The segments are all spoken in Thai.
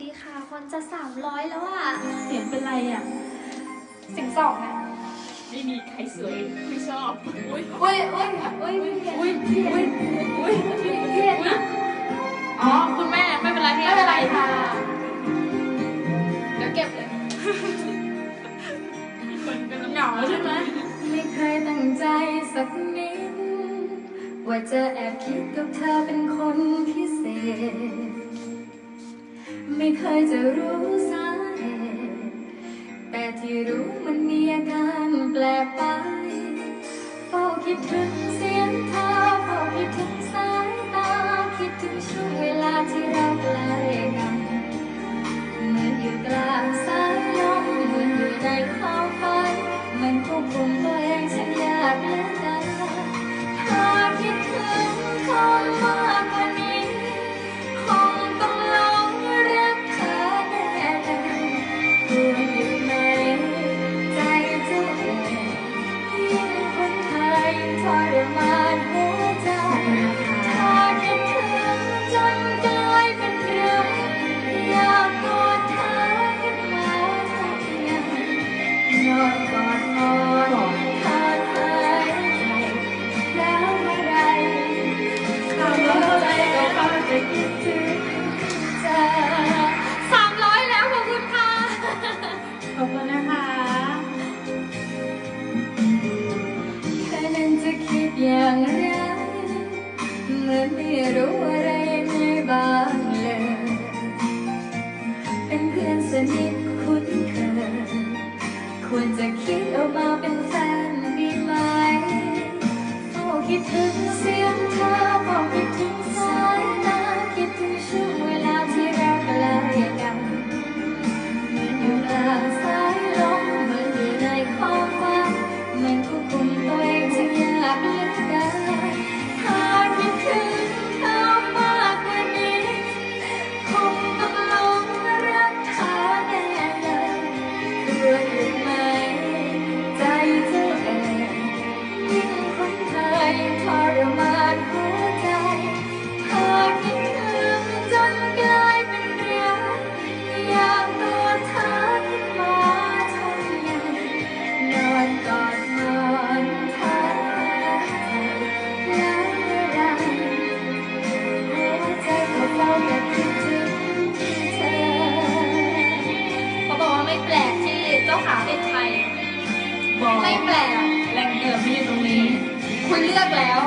ดีค่ะ คนจะสามร้อยแล้วอะ เสียงเป็นไรอะเสิงสองอะไม่มีใครสวยไม่ชอบอุ้ยอุ้ยอุ้ยอุ้ยอุ้ยอุ้ยอุ้ยเครียดอะอ๋อคุณแม่ไม่เป็นไรไม่เป็นไรค่ะเดี๋ยวเก็บเลยคนเป็นเหงาใช่ไหมไม่เคยตั้งใจสักนิดว่าจะแอบคิดกับเธอเป็นคนพิเศษ ไม่เคยจะรู้สาเหตุแต่ที่รู้มันมีอาการแปลกไปเฝ้าคิดถึงเสียงเธอเฝ้าคิดถึงสายตา คิดถึงช่วงเวลาที่เราใกล้ แปลกแหล่งเกิดไม่อยู่ตรงนี้ คุณเลือกแล้ว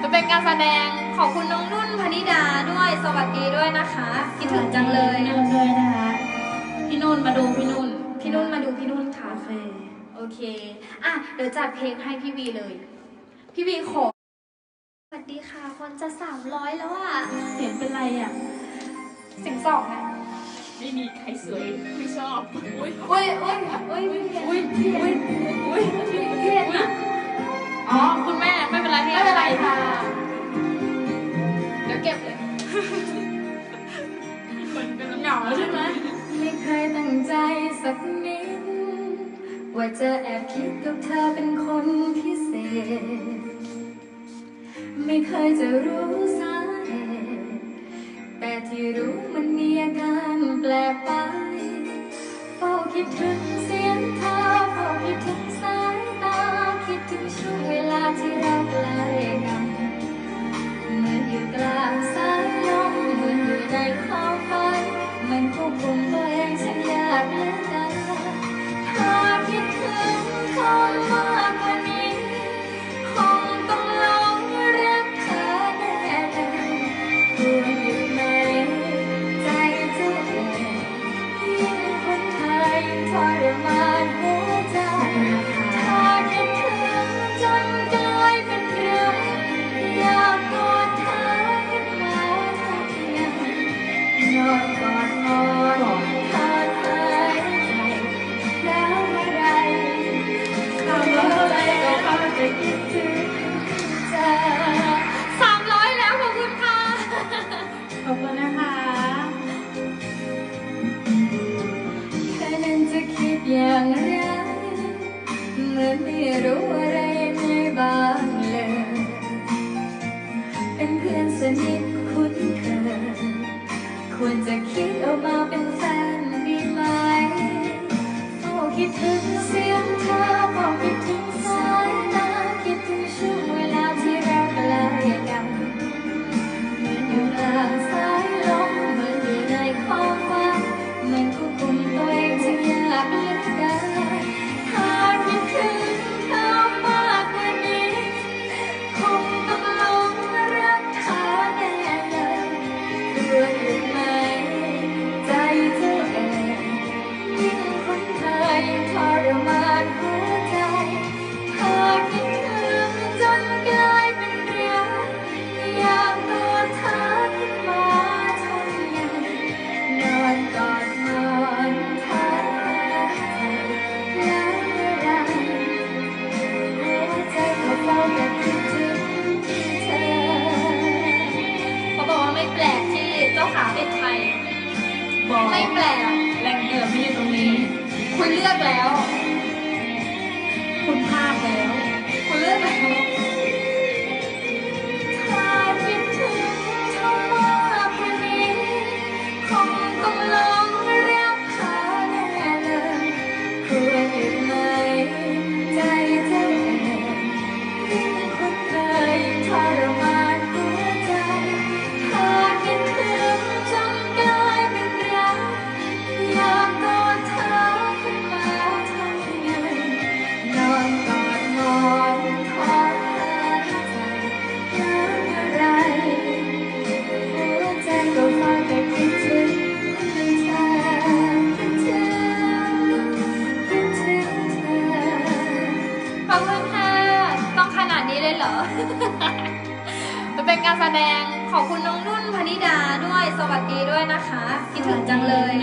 มันเป็นการแสดงขอบคุณน้องนุ่นพนิดาด้วยสวัสดีด้วยนะคะคิดถึงจังเลยพี่นุ่นด้วยนะคะ พี่นุ่นมาดูพี่นุ่น พี่นุ่นมาดูพี่นุ่นค่ะโอเคโอเคอะเดี๋ยวจัดเพลงให้พี่วีเลย พี่วีขอสวัสดีค่ะ คนจะสามร้อยแล้วอะเสียงเป็นไรอะเสิงสองอะไม่มีใครสวยไม่ชอบอุ้ยอุ้ยอุ้ยอุ้ยอุ้ยอุ้ยอุ้ย ว่าจะแอบคิดกับเธอเป็นคนพิเศษ ไม่เคยจะรู้สาเหตุแต่ที่รู้มันมีอาการแปลกไปเฝ้าคิดถึงเสียงเธอ ดอย่างไรเมื่อไม่รู้อะไรในบางเลย เป็นเพื่อนสนิทคุ้นเคยควรจะคิดออกมาเป็นแฟน คุณเลือกแล้ว คุณพลาดแล้ว คุณเลือกแล้ว แบงขอบคุณน้องนุ่นพนิดาด้วยสวัสดีด้วยนะคะ คิดถึงจังเลย